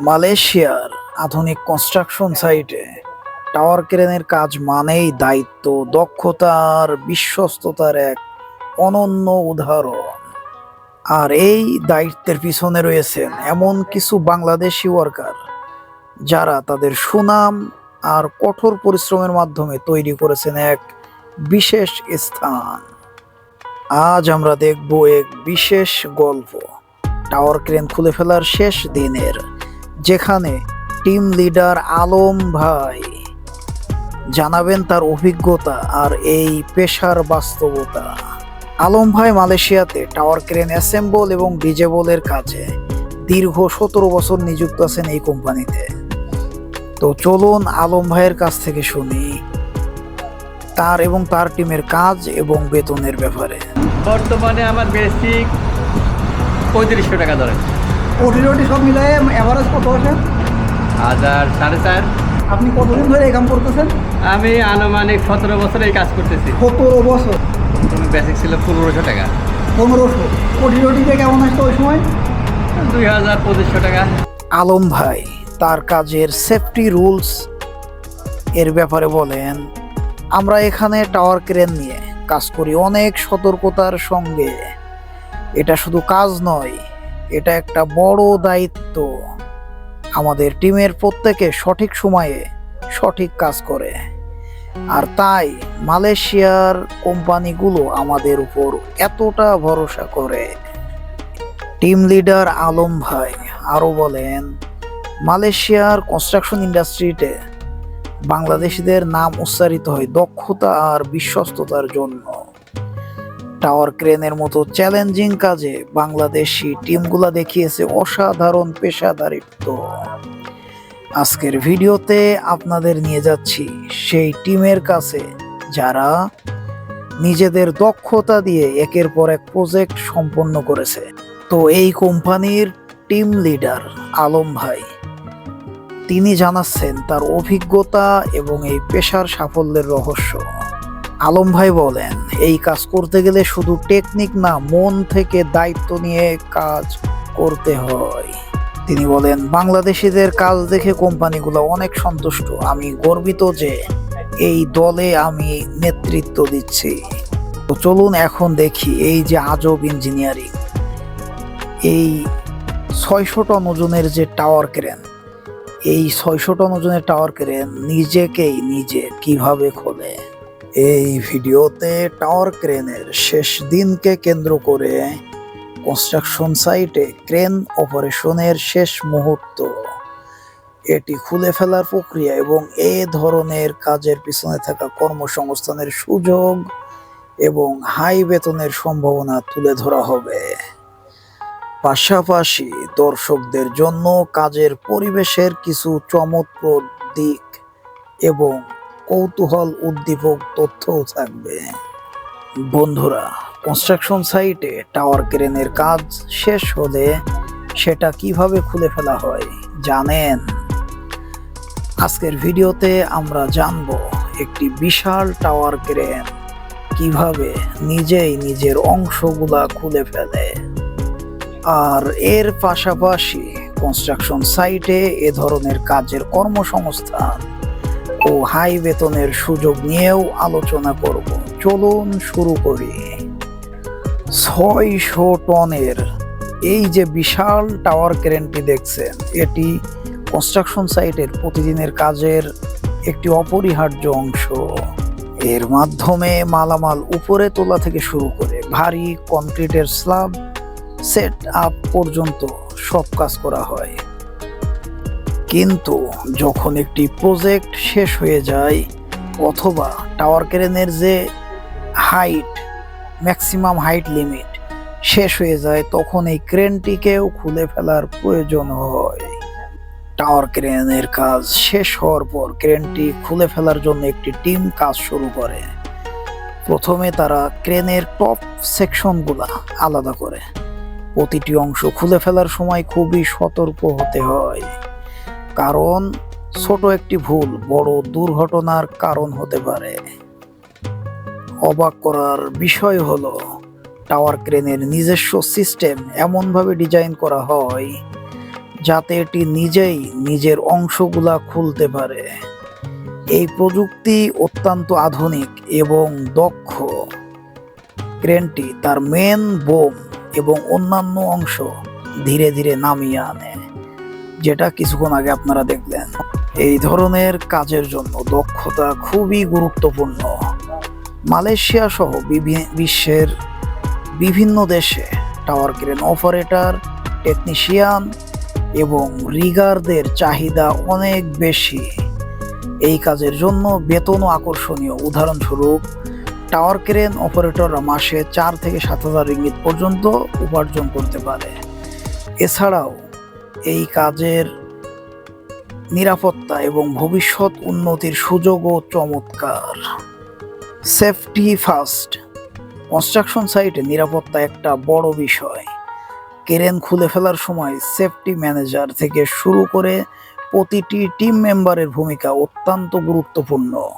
মালয়েশিয়ার আধুনিক কনস্ট্রাকশন সাইটে টাওয়ার ক্রেনের কাজ মানেই দায়িত্ব, দক্ষতার, বিশ্বস্ততার এক অনন্য উদাহরণ। আর এই দায়িত্বের পিছনে রয়েছেন এমন কিছু বাংলাদেশি ওয়ার্কার যারা তাদের সুনাম আর কঠোর পরিশ্রমের মাধ্যমে তৈরি করেছেন এক বিশেষ স্থান। আজ আমরা দেখব এক বিশেষ গল্প। টাওয়ার ক্রেন খুলে ফেলার শেষ দিনের যেখানে টিম লিডার আলম ভাই জানাবেন তার অভিজ্ঞতা আর এই পেশার বাস্তবতা। আলম ভাই মালয়েশিয়াতে টাওয়ার ক্রেন অ্যাসেম্বল এবং ডিজেবলের কাজে দীর্ঘ সতেরো বছর নিযুক্ত আছেন এই কোম্পানিতে। তো চলুন আলম ভাইয়ের কাছ থেকে শুনি তার এবং তার টিমের কাজ এবং বেতনের ব্যাপারে। বর্তমানে আমার বেসিক পঁয়ত্রিশশো টাকা ধরে ওটি সব মিলাই অ্যাভারেজ কত আছে? হাজার সাড়ে চার। আপনি কতদিন ধরে এই কাম করতেছেন? আমি আনুমানিক সতেরো বছর এই কাজ করতেছি। সতেরো বছর। বেসিক ছিল পনেরোশো টাকা। পনেরোশো। ওটি রোটিতে কেমন আসতো ওই সময়? দুই হাজার পঁচিশশো টাকা। আলম ভাই তার কাজের সেফটি রুলস এর ব্যাপারে বলেন। আমরা এখানে টাওয়ার ক্রেন নিয়ে কাজ করি অনেক সতর্কতার সঙ্গে। এটা শুধু কাজ নয় এটা একটা বড় দায়িত্ব। আমাদের টিমের প্রত্যেকে সঠিক সময়ে সঠিক কাজ করে। আর তাই মালয়েশিয়ার কোম্পানিগুলো আমাদের উপর এতটা ভরসা করে। টিম লিডার আলম ভাই আরও বলেন, মালয়েশিয়ার কনস্ট্রাকশন ইন্ডাস্ট্রিতে বাংলাদেশিদের নাম উচ্চারিত হয় দক্ষতা আর বিশ্বস্ততার জন্য। টাওয়ার ক্রেনের মতো চ্যালেঞ্জিং কাজে বাংলাদেশি টিমগুলা দেখিয়েছে অসাধারণ পেশাদারিত্ব। আজকের ভিডিওতে আপনাদের নিয়ে যাচ্ছি সেই টিমের কাছে যারা নিজেদের দক্ষতা দিয়ে একের পর এক প্রজেক্ট সম্পন্ন করেছে। তো এই কোম্পানির টিম লিডার আলম ভাই, তিনি জানাচ্ছেন তার অভিজ্ঞতা এবং এই পেশার সাফল্যের রহস্য। আলম ভাই বলেন, এই কাজ করতে গেলে শুধু টেকনিক না, মন থেকে দায়িত্ব নিয়ে কাজ করতে হয়। তিনি বলেন, বাংলাদেশিদের কাজ দেখে কোম্পানিগুলো অনেক সন্তুষ্ট। আমি গর্বিত যে এই দলে আমি নেতৃত্ব দিচ্ছি। তো চলুন এখন দেখি এই যে আজব ইঞ্জিনিয়ারিং এই ছয়শো টন ওজনের যে টাওয়ার ক্রেন এই ছয়শো টন ওজনের টাওয়ার ক্রেন নিজেকেই নিজে কীভাবে খোলে? এই ভিডিওতে টাওয়ার ক্রেনের শেষ দিনকে কেন্দ্র করে কনস্ট্রাকশন সাইটে ক্রেন অপারেশনের শেষ মুহূর্ত। এটি খুলে ফেলার প্রক্রিয়া এবং এ ধরনের কাজের পিছনে থাকা কর্মসংস্থানের সুযোগ এবং হাই বেতনের সম্ভাবনা তুলে ধরা হবে। পাশাপাশি দর্শকদের জন্য কাজের পরিবেশের কিছু চমৎপ্রদ দিক এবং কৌতূহল, উদ্দীপক, তথ্যও থাকবে। বন্ধুরা কনস্ট্রাকশন সাইটে টাওয়ার ক্রেনের কাজ শেষ হলে সেটা কীভাবে খুলে ফেলা হয় জানেন? আজকের ভিডিওতে আমরা জানব একটি বিশাল টাওয়ার ক্রেন কীভাবে নিজেই নিজের অংশগুলা খুলে ফেলে। আর এর পাশাপাশি কনস্ট্রাকশন সাইটে এ ধরনের কাজের কর্মসংস্থান ও হাই বেতনের সুযোগ নিয়েও আলোচনা করব। চলুন শুরু করি। ছয়শো টনের এই যে বিশাল টাওয়ার ক্রেনটি দেখছেন, এটি কনস্ট্রাকশন সাইটের প্রতিদিনের কাজের একটি অপরিহার্য অংশ। এর মাধ্যমে মালামাল উপরে তোলা থেকে শুরু করে ভারী কনক্রিটের স্ল্যাব সেট আপ পর্যন্ত সব কাজ করা হয়। কিন্তু যখন একটি প্রজেক্ট শেষ হয়ে যায় অথবা টাওয়ার ক্রেনের যে হাইট, ম্যাক্সিমাম হাইট লিমিট শেষ হয়ে যায়, তখন এই ক্রেনটিকেও খুলে ফেলার প্রয়োজন হয়। টাওয়ার ক্রেনের কাজ শেষ হওয়ার পর ক্রেনটি খুলে ফেলার জন্য একটি টিম কাজ শুরু করে। প্রথমে তারা ক্রেনের টপ সেকশনগুলা আলাদা করে। প্রতিটি অংশ খুলে ফেলার সময় খুবই সতর্ক হতে হয়। কারণ ছোট একটি ভুল, বড় দুর্ঘটনার কারণ হতে পারে। অবাক করার বিষয় হলো, টাওয়ার ক্রেনের নিজস্ব সিস্টেম এমনভাবে ডিজাইন করা হয় যাতে এটি নিজেই নিজের অংশগুলা খুলতে পারে। এই প্রযুক্তি অত্যন্ত আধুনিক এবং দক্ষ। ক্রেনটি তার মেন বোম এবং অন্যান্য অংশ ধীরে ধীরে নামিয়ে আনে। যেটা কিছুক্ষণ আগে আপনারা দেখলেন। এই ধরনের কাজের জন্য দক্ষতা খুবই গুরুত্বপূর্ণ। মালয়েশিয়া সহ বিশ্বের বিভিন্ন দেশে টাওয়ার ক্রেন অপারেটর টেকনিশিয়ান এবং রিগারদের চাহিদা অনেক বেশি। এই কাজের জন্য বেতনও আকর্ষণীয়। উদাহরণস্বরূপ টাওয়ার ক্রেন অপারেটররা মাসে চার থেকে সাত হাজার রিঙ্গিত পর্যন্ত উপার্জন করতে পারে। এছাড়াও এই কাজের নিরাপত্তা এবং ভবিষ্যৎ উন্নতির সুযোগও চমৎকার। সেফটি ফার্স্ট কনস্ট্রাকশন সাইটে নিরাপত্তা একটা বড় বিষয়। কেরেন খুলে ফেলার সময় সেফটি ম্যানেজার থেকে শুরু করে প্রতিটি টিম মেম্বারের ভূমিকা অত্যন্ত গুরুত্বপূর্ণ।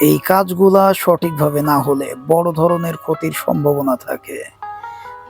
এই কাজগুলা সঠিকভাবে না হলে বড় ধরনের ক্ষতির সম্ভাবনা থাকে।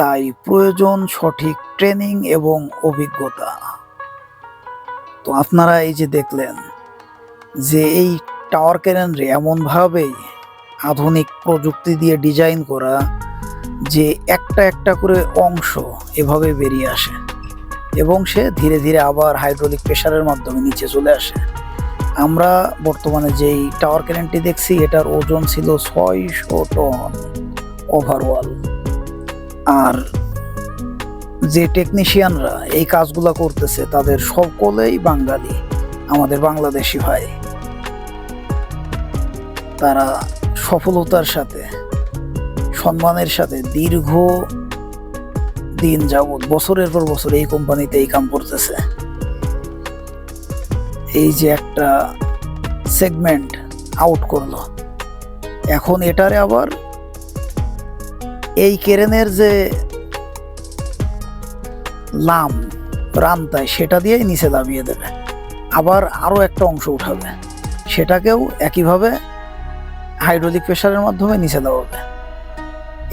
তাই প্রয়োজন সঠিক ট্রেনিং এবং অভিজ্ঞতা। তো আপনারা এই যে দেখলেন যে এই টাওয়ার ক্যারেনরে এমনভাবেই আধুনিক প্রযুক্তি দিয়ে ডিজাইন করা যে একটা একটা করে অংশ এভাবে বেরিয়ে আসে এবং সে ধীরে ধীরে আবার হাইড্রোলিক প্রেশারের মাধ্যমে নিচে চলে আসে। আমরা বর্তমানে যেই টাওয়ার ক্যারেনটি দেখছি, এটার ওজন ছিল ছয়শো টন ওভারঅল আর যে টেকনিশিয়ানরা এই কাজগুলা করতেছে, তাদের সকলেই বাঙালি, আমাদের বাংলাদেশি ভাই। তারা সফলতার সাথে, সম্মানের সাথে দীর্ঘ দিন যাবৎ, বছরের পর বছর এই কোম্পানিতে এই কাম করতেছে। এই যে একটা সেগমেন্ট আউট করল। এখন এটারে আবার এই কেরেনের যে লাম রান্তায় সেটা দিয়েই নিচে দাবিয়ে দেবে। আবার আরও একটা অংশ উঠাবে। সেটাকেও একইভাবে হাইড্রোলিক প্রেশারের মাধ্যমে নিচে হবে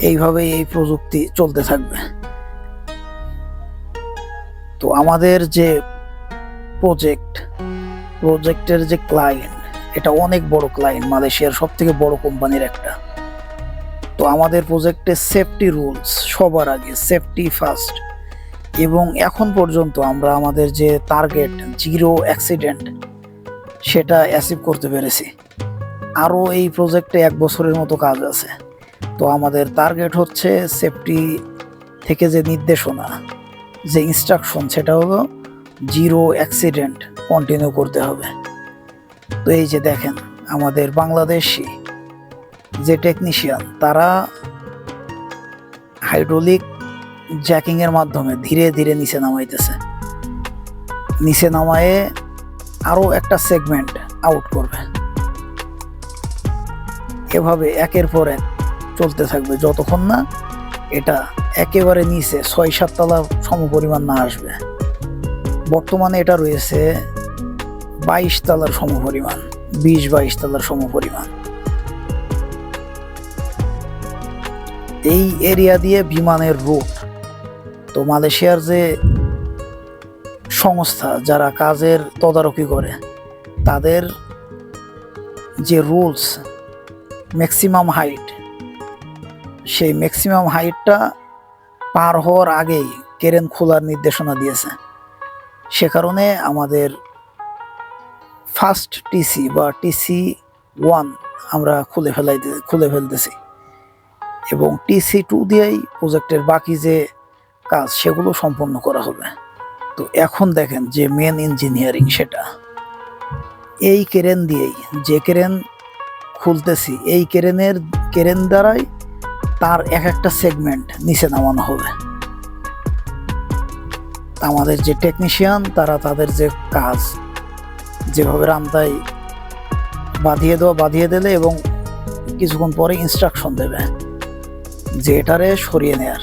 এইভাবেই এই প্রযুক্তি চলতে থাকবে। তো আমাদের যে প্রজেক্ট, প্রজেক্টের যে ক্লায়েন্ট এটা অনেক বড় ক্লায়েন্ট মালয়েশিয়ার সব থেকে বড় কোম্পানির একটা। তো আমাদের প্রজেক্টে সেফটি রুলস সবার আগে সেফটি ফার্স্ট এবং এখন পর্যন্ত আমরা আমাদের যে টার্গেট জিরো অ্যাক্সিডেন্ট সেটা অ্যাচিভ করতে পেরেছি। আরও এই প্রজেক্টে এক বছরের মতো কাজ আছে। তো আমাদের টার্গেট হচ্ছে সেফটি থেকে যে নির্দেশনা, যে ইনস্ট্রাকশন সেটা হলো জিরো অ্যাক্সিডেন্ট কন্টিনিউ করতে হবে। তো এই যে দেখেন, আমাদের বাংলাদেশি যে টেকনিশিয়ান তারা হাইড্রোলিক জ্যাকিংয়ের মাধ্যমে ধীরে ধীরে নিচে নামাইতেছে। নিচে নামায়ে আরও একটা সেগমেন্ট আউট করবে। এভাবে একের পর এক চলতে থাকবে। যতক্ষণ না এটা একেবারে নিচে ছয় সাত তলা সমপরিমাণ না আসবে। বর্তমানে এটা রয়েছে বাইশ তলার সমপরিমাণ, বিশ বাইশ তলার সমপরিমাণ। এই এরিয়া দিয়ে বিমানের রুট। তো মালয়েশিয়ার যে সংস্থা যারা কাজের তদারকি করে, তাদের যে রুলস ম্যাক্সিমাম হাইট, সেই ম্যাক্সিমাম হাইটটা পার হওয়ার আগেই কেরেন খোলার নির্দেশনা দিয়েছে। সে কারণে আমাদের ফার্স্ট টিসি বা টিসি ওয়ান আমরা খুলে ফেলাইতে খুলে ফেলতেছি। এবং টিসি টু দিয়েই প্রজেক্টের বাকি যে কাজ, সেগুলো সম্পন্ন করা হবে। তো এখন দেখেন যে মেন ইঞ্জিনিয়ারিং সেটা। এই কেরেন দিয়েই যে কেরেন খুলতেছি, এই কেরেনের, কেরেন দ্বারাই তার এক একটা সেগমেন্ট নিচে নামানো হবে। আমাদের যে টেকনিশিয়ান তারা তাদের যে কাজ যেভাবে রান্তায় বাঁধিয়ে দেওয়া, বাঁধিয়ে দিলে এবং কিছুক্ষণ পরে ইনস্ট্রাকশন দেবে। যে এটারে সরিয়ে নেয়ার।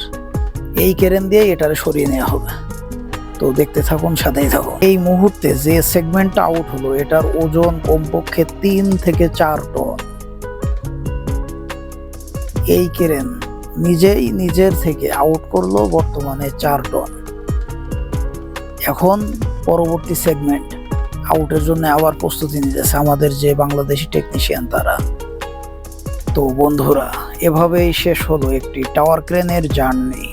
এই কেরেন দিয়ে এটারে সরিয়ে নেওয়া হবে। তো দেখতে থাকুন, সাথেই থাকুন। এই মুহূর্তে যে সেগমেন্টটা আউট হলো, এটার ওজন কমপক্ষে তিন থেকে চার টন। এই কেরেন নিজেই নিজের থেকে আউট করল বর্তমানে চার টন। এখন পরবর্তী সেগমেন্ট আউটের জন্য আবার প্রস্তুতি নিতেছে আমাদের যে বাংলাদেশি টেকনিশিয়ান তারা। তো বন্ধুরা, এভাবেই শেষ হলো একটি টাওয়ার ক্রেনের জার্নি।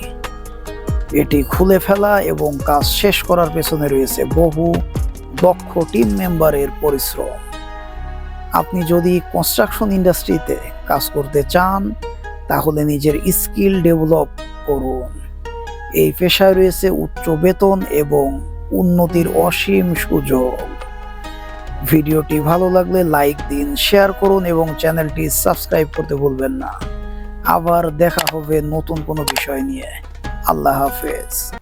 এটি খুলে ফেলা এবং কাজ শেষ করার পেছনে রয়েছে বহু দক্ষ টিম মেম্বারের পরিশ্রম। আপনি যদি কনস্ট্রাকশন ইন্ডাস্ট্রিতে কাজ করতে চান, তাহলে নিজের স্কিল ডেভেলপ করুন। এই পেশায় রয়েছে উচ্চ বেতন এবং উন্নতির অসীম সুযোগ। ভিডিওটি ভালো লাগলে লাইক দিন, শেয়ার করুন এবং চ্যানেলটি সাবস্ক্রাইব করতে ভুলবেন না। আবার দেখা হবে নতুন কোনো বিষয় নিয়ে। আল্লাহ হাফেজ।